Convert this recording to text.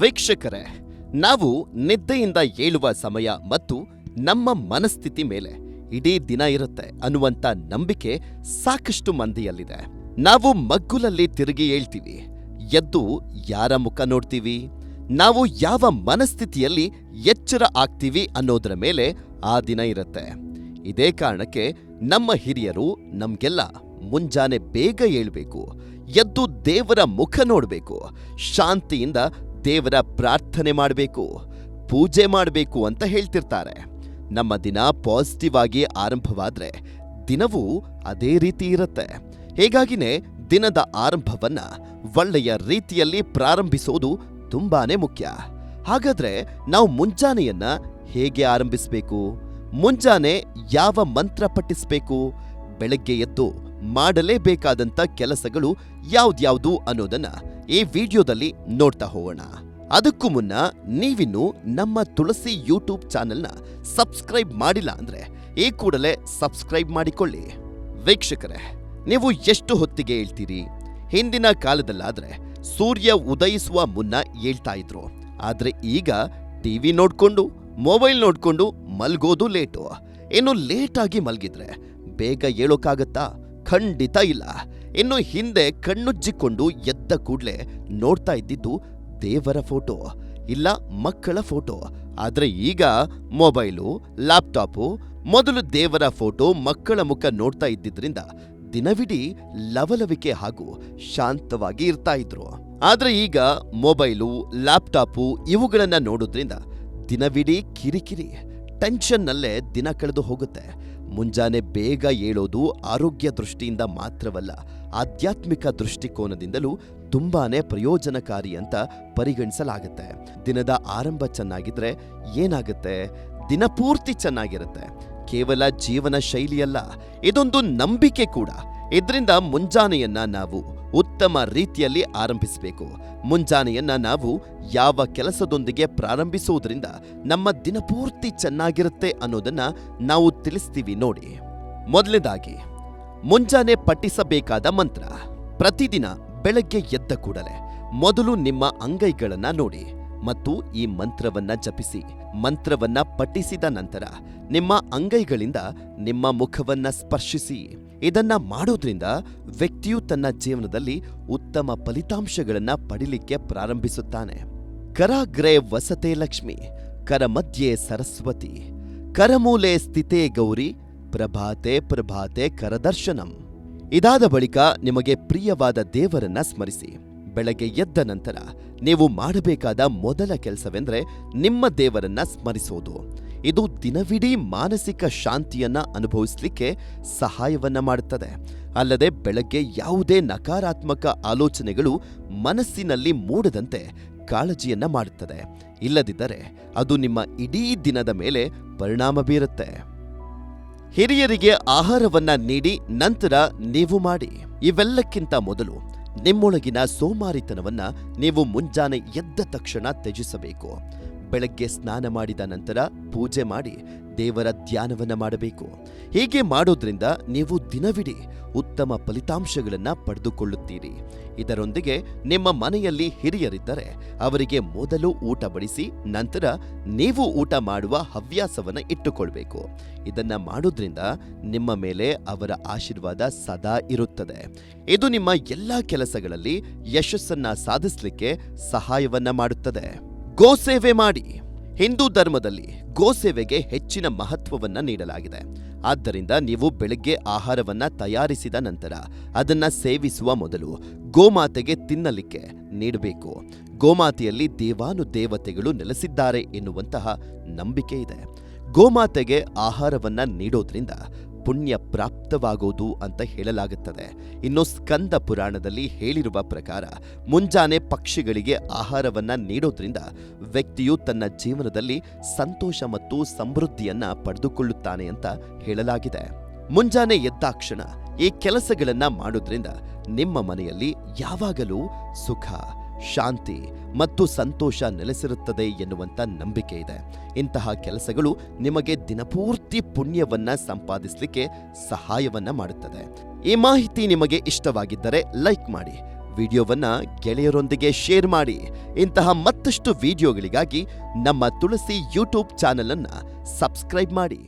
ವೀಕ್ಷಕರೇ, ನಾವು ನಿದ್ದೆಯಿಂದ ಏಳುವ ಸಮಯ ಮತ್ತು ನಮ್ಮ ಮನಸ್ಥಿತಿ ಮೇಲೆ ಇಡೀ ದಿನ ಇರುತ್ತೆ ಅನ್ನುವಂಥ ನಂಬಿಕೆ ಸಾಕಷ್ಟು ಮಂದಿಯಲ್ಲಿದೆ. ನಾವು ಮಗ್ಗುಲಲ್ಲಿ ತಿರುಗಿ ಏಳ್ತೀವಿ, ಎದ್ದು ಯಾರ ಮುಖ ನೋಡ್ತೀವಿ, ನಾವು ಯಾವ ಮನಸ್ಥಿತಿಯಲ್ಲಿ ಎಚ್ಚರ ಆಗ್ತೀವಿ ಅನ್ನೋದರ ಮೇಲೆ ಆ ದಿನ ಇರುತ್ತೆ. ಇದೇ ಕಾರಣಕ್ಕೆ ನಮ್ಮ ಹಿರಿಯರು ನಮ್ಗೆಲ್ಲ ಮುಂಜಾನೆ ಬೇಗ ಏಳ್ಬೇಕು, ಎದ್ದು ದೇವರ ಮುಖ ನೋಡಬೇಕು, ಶಾಂತಿಯಿಂದ ದೇವರ ಪ್ರಾರ್ಥನೆ ಮಾಡಬೇಕು, ಪೂಜೆ ಮಾಡಬೇಕು ಅಂತ ಹೇಳ್ತಿರ್ತಾರೆ. ನಮ್ಮ ದಿನ ಪಾಸಿಟಿವ್ ಆಗಿ ಆರಂಭವಾದ್ರೆ ದಿನವೂ ಅದೇ ರೀತಿ ಇರುತ್ತೆ. ಹೀಗಾಗಿನೇ ದಿನದ ಆರಂಭವನ್ನ ಒಳ್ಳೆಯ ರೀತಿಯಲ್ಲಿ ಪ್ರಾರಂಭಿಸೋದು ತುಂಬಾನೇ ಮುಖ್ಯ. ಹಾಗಾದ್ರೆ ನಾವು ಮುಂಜಾನೆಯನ್ನ ಹೇಗೆ ಆರಂಭಿಸಬೇಕು? ಮುಂಜಾನೆ ಯಾವ ಮಂತ್ರ ಪಠಿಸಬೇಕು? ಬೆಳಗ್ಗೆ ಎದ್ದು ಮಾಡಲೇಬೇಕಾದಂಥ ಕೆಲಸಗಳು ಯಾವ್ದ್ಯಾವುದು ಅನ್ನೋದನ್ನ ಈ ವಿಡಿಯೋದಲ್ಲಿ ನೋಡ್ತಾ ಹೋಗೋಣ. ಅದಕ್ಕೂ ಮುನ್ನ ನೀವಿನ್ನು ನಮ್ಮ ತುಳಸಿ ಯೂಟ್ಯೂಬ್ ಚಾನೆಲ್ನ ಸಬ್ಸ್ಕ್ರೈಬ್ ಮಾಡಿಲ್ಲ ಅಂದ್ರೆ ಈ ಕೂಡಲೇ ಸಬ್ಸ್ಕ್ರೈಬ್ ಮಾಡಿಕೊಳ್ಳಿ. ವೀಕ್ಷಕರೇ, ನೀವು ಎಷ್ಟು ಹೊತ್ತಿಗೆ ಹೇಳ್ತೀರಿ? ಹಿಂದಿನ ಕಾಲದಲ್ಲಾದ್ರೆ ಸೂರ್ಯ ಉದಯಿಸುವ ಮುನ್ನ ಹೇಳ್ತಾ ಇದ್ರು. ಆದ್ರೆ ಈಗ ಟಿವಿ ನೋಡ್ಕೊಂಡು, ಮೊಬೈಲ್ ನೋಡ್ಕೊಂಡು ಮಲ್ಗೋದು ಲೇಟು. ಇನ್ನು ಲೇಟಾಗಿ ಮಲ್ಗಿದ್ರೆ ಬೇಗ ಹೇಳೋಕ್ಕಾಗತ್ತಾ ಖಂಡಿತ ಇಲ್ಲ. ಇನ್ನು ಹಿಂದೆ ಕಣ್ಣುಜ್ಜಿಕೊಂಡು ಎದ್ದ ಕೂಡಲೇ ನೋಡ್ತಾ ಇದ್ದಿದ್ದು ದೇವರ ಫೋಟೋ, ಇಲ್ಲ ಮಕ್ಕಳ ಫೋಟೋ. ಆದರೆ ಈಗ ಮೊಬೈಲು, ಲ್ಯಾಪ್ಟಾಪು, ಮೊದಲು ದೇವರ ಫೋಟೋ ಮಕ್ಕಳ ಮುಖ ನೋಡ್ತಾ ಇದ್ದಿದ್ರಿಂದ ದಿನವಿಡೀ ಲವಲವಿಕೆ ಹಾಗೂ ಶಾಂತವಾಗಿ ಇರ್ತಾ ಇದ್ರು. ಆದರೆ ಈಗ ಮೊಬೈಲು, ಲ್ಯಾಪ್ಟಾಪು ಇವುಗಳನ್ನ ನೋಡೋದ್ರಿಂದ ದಿನವಿಡೀ ಕಿರಿಕಿರಿ, ಟೆನ್ಷನ್ನಲ್ಲೇ ದಿನ ಕಳೆದು ಹೋಗುತ್ತೆ. ಮುಂಜಾನೆ ಬೇಗ ಏಳೋದು ಆರೋಗ್ಯ ದೃಷ್ಟಿಯಿಂದ ಮಾತ್ರವಲ್ಲ ಆಧ್ಯಾತ್ಮಿಕ ದೃಷ್ಟಿಕೋನದಿಂದಲೂ ತುಂಬಾನೇ ಪ್ರಯೋಜನಕಾರಿ ಅಂತ ಪರಿಗಣಿಸಲಾಗುತ್ತೆ. ದಿನದ ಆರಂಭ ಚೆನ್ನಾಗಿದ್ರೆ ಏನಾಗುತ್ತೆ? ದಿನಪೂರ್ತಿ ಚೆನ್ನಾಗಿರುತ್ತೆ. ಕೇವಲ ಜೀವನ ಶೈಲಿಯಲ್ಲ, ಇದೊಂದು ನಂಬಿಕೆ ಕೂಡ. ಇದರಿಂದ ಮುಂಜಾನೆಯನ್ನ ನಾವು ಉತ್ತಮ ರೀತಿಯಲ್ಲಿ ಆರಂಭಿಸಬೇಕು. ಮುಂಜಾನೆಯನ್ನ ನಾವು ಯಾವ ಕೆಲಸದೊಂದಿಗೆ ಪ್ರಾರಂಭಿಸುವುದರಿಂದ ನಮ್ಮ ದಿನಪೂರ್ತಿ ಚೆನ್ನಾಗಿರುತ್ತೆ ಅನ್ನೋದನ್ನ ನಾವು ತಿಳಿಸ್ತೀವಿ ನೋಡಿ. ಮೊದಲನೇದಾಗಿ ಮುಂಜಾನೆ ಪಠಿಸಬೇಕಾದ ಮಂತ್ರ. ಪ್ರತಿದಿನ ಬೆಳಗ್ಗೆ ಎದ್ದ ಕೂಡಲೇ ಮೊದಲು ನಿಮ್ಮ ಅಂಗೈಗಳನ್ನ ನೋಡಿ ಮತ್ತು ಈ ಮಂತ್ರವನ್ನ ಜಪಿಸಿ. ಮಂತ್ರವನ್ನ ಪಠಿಸಿದ ನಂತರ ನಿಮ್ಮ ಅಂಗೈಗಳಿಂದ ನಿಮ್ಮ ಮುಖವನ್ನ ಸ್ಪರ್ಶಿಸಿ. ಇದನ್ನ ಮಾಡೋದ್ರಿಂದ ವ್ಯಕ್ತಿಯು ತನ್ನ ಜೀವನದಲ್ಲಿ ಉತ್ತಮ ಫಲಿತಾಂಶಗಳನ್ನ ಪಡಿಲಿಕ್ಕೆ ಪ್ರಾರಂಭಿಸುತ್ತಾನೆ. ಕರಾಗ್ರೆ ವಸತೆ ಲಕ್ಷ್ಮಿ ಕರ ಮಧ್ಯೆ ಸರಸ್ವತಿ, ಕರಮೂಲೆ ಸ್ಥಿತೇ ಗೌರಿ ಪ್ರಭಾತೆ ಪ್ರಭಾತೆ ಕರದರ್ಶನಂ. ಇದಾದ ಬಳಿಕ ನಿಮಗೆ ಪ್ರಿಯವಾದ ದೇವರನ್ನ ಸ್ಮರಿಸಿ. ಬೆಳಗ್ಗೆ ಎದ್ದ ನಂತರ ನೀವು ಮಾಡಬೇಕಾದ ಮೊದಲ ಕೆಲಸವೆಂದರೆ ನಿಮ್ಮ ದೇವರನ್ನ ಸ್ಮರಿಸೋದು. ಇದು ದಿನವಿಡೀ ಮಾನಸಿಕ ಶಾಂತಿಯನ್ನ ಅನುಭವಿಸಲಿಕ್ಕೆ ಸಹಾಯವನ್ನ ಮಾಡುತ್ತದೆ. ಅಲ್ಲದೆ ಬೆಳಗ್ಗೆ ಯಾವುದೇ ನಕಾರಾತ್ಮಕ ಆಲೋಚನೆಗಳು ಮನಸ್ಸಿನಲ್ಲಿ ಮೂಡದಂತೆ ಕಾಳಜಿಯನ್ನ ಮಾಡುತ್ತದೆ. ಇಲ್ಲದಿದ್ದರೆ ಅದು ನಿಮ್ಮ ಇಡೀ ದಿನದ ಮೇಲೆ ಪರಿಣಾಮ ಬೀರುತ್ತೆ. ಹಿರಿಯರಿಗೆ ಆಹಾರವನ್ನ ನೀಡಿ ನಂತರ ನೀವು ಮಾಡಿ. ಇವೆಲ್ಲಕ್ಕಿಂತ ಮೊದಲು ನಿಮ್ಮೊಳಗಿನ ಸೋಮಾರಿತನವನ್ನ ನೀವು ಮುಂಜಾನೆ ಎದ್ದ ತಕ್ಷಣ ತ್ಯಜಿಸಬೇಕು. ಬೆಳಗ್ಗೆ ಸ್ನಾನ ಮಾಡಿದ ನಂತರ ಪೂಜೆ ಮಾಡಿ ದೇವರ ಧ್ಯಾನವನ್ನು ಮಾಡಬೇಕು. ಹೀಗೆ ಮಾಡೋದ್ರಿಂದ ನೀವು ದಿನವಿಡೀ ಉತ್ತಮ ಫಲಿತಾಂಶಗಳನ್ನು ಪಡೆದುಕೊಳ್ಳುತ್ತೀರಿ. ಇದರೊಂದಿಗೆ ನಿಮ್ಮ ಮನೆಯಲ್ಲಿ ಹಿರಿಯರಿದ್ದರೆ ಅವರಿಗೆ ಮೊದಲು ಊಟ ಬಡಿಸಿ ನಂತರ ನೀವು ಊಟ ಮಾಡುವ ಹವ್ಯಾಸವನ್ನು ಇಟ್ಟುಕೊಳ್ಬೇಕು. ಇದನ್ನು ಮಾಡೋದ್ರಿಂದ ನಿಮ್ಮ ಮೇಲೆ ಅವರ ಆಶೀರ್ವಾದ ಸದಾ ಇರುತ್ತದೆ. ಇದು ನಿಮ್ಮ ಎಲ್ಲ ಕೆಲಸಗಳಲ್ಲಿ ಯಶಸ್ಸನ್ನು ಸಾಧಿಸಲಿಕ್ಕೆ ಸಹಾಯವನ್ನು ಮಾಡುತ್ತದೆ. ಗೋಸೇವೆ ಮಾಡಿ. ಹಿಂದೂ ಧರ್ಮದಲ್ಲಿ ಗೋಸೇವೆಗೆ ಹೆಚ್ಚಿನ ಮಹತ್ವವನ್ನ ನೀಡಲಾಗಿದೆ. ಆದ್ದರಿಂದ ನೀವು ಬೆಳಗ್ಗೆ ಆಹಾರವನ್ನ ತಯಾರಿಸಿದ ನಂತರ ಅದನ್ನ ಸೇವಿಸುವ ಮೊದಲು ಗೋಮಾತೆಗೆ ತಿನ್ನಲಿಕ್ಕೆ ನೀಡಬೇಕು. ಗೋಮಾತೆಯಲ್ಲಿ ದೇವಾನು ದೇವತೆಗಳು ನೆಲೆಸಿದ್ದಾರೆ ಎನ್ನುವಂತಹ ನಂಬಿಕೆ ಇದೆ. ಗೋಮಾತೆಗೆ ಆಹಾರವನ್ನ ನೀಡೋದ್ರಿಂದ ಪುಣ್ಯ ಪ್ರಾಪ್ತವಾಗೋದು ಅಂತ ಹೇಳಲಾಗುತ್ತದೆ. ಇನ್ನು ಸ್ಕಂದ ಪುರಾಣದಲ್ಲಿ ಹೇಳಿರುವ ಪ್ರಕಾರ, ಮುಂಜಾನೆ ಪಕ್ಷಿಗಳಿಗೆ ಆಹಾರವನ್ನ ನೀಡೋದ್ರಿಂದ ವ್ಯಕ್ತಿಯು ತನ್ನ ಜೀವನದಲ್ಲಿ ಸಂತೋಷ ಮತ್ತು ಸಮೃದ್ಧಿಯನ್ನ ಪಡೆದುಕೊಳ್ಳುತ್ತಾನೆ ಅಂತ ಹೇಳಲಾಗಿದೆ. ಮುಂಜಾನೆ ಎದ್ದಾಕ್ಷಣ ಈ ಕೆಲಸಗಳನ್ನ ಮಾಡೋದ್ರಿಂದ ನಿಮ್ಮ ಮನೆಯಲ್ಲಿ ಯಾವಾಗಲೂ ಸುಖ ಶಾಂತಿ ಮತ್ತು ಸಂತೋಷ ನೆಲೆಸಿರುತ್ತದೆ ಎನ್ನುವಂಥ ನಂಬಿಕೆ ಇದೆ. ಇಂತಹ ಕೆಲಸಗಳು ನಿಮಗೆ ದಿನಪೂರ್ತಿ ಪುಣ್ಯವನ್ನ ಸಂಪಾದಿಸಲಿಕ್ಕೆ ಸಹಾಯವನ್ನ ಮಾಡುತ್ತದೆ. ಈ ಮಾಹಿತಿ ನಿಮಗೆ ಇಷ್ಟವಾಗಿದ್ದರೆ ಲೈಕ್ ಮಾಡಿ, ವಿಡಿಯೋವನ್ನ ಗೆಳೆಯರೊಂದಿಗೆ ಶೇರ್ ಮಾಡಿ. ಇಂತಹ ಮತ್ತಷ್ಟು ವಿಡಿಯೋಗಳಿಗಾಗಿ ನಮ್ಮ ತುಳಸಿ ಯೂಟ್ಯೂಬ್ ಚಾನೆಲ್ ಅನ್ನ ಸಬ್ಸ್ಕ್ರೈಬ್ ಮಾಡಿ.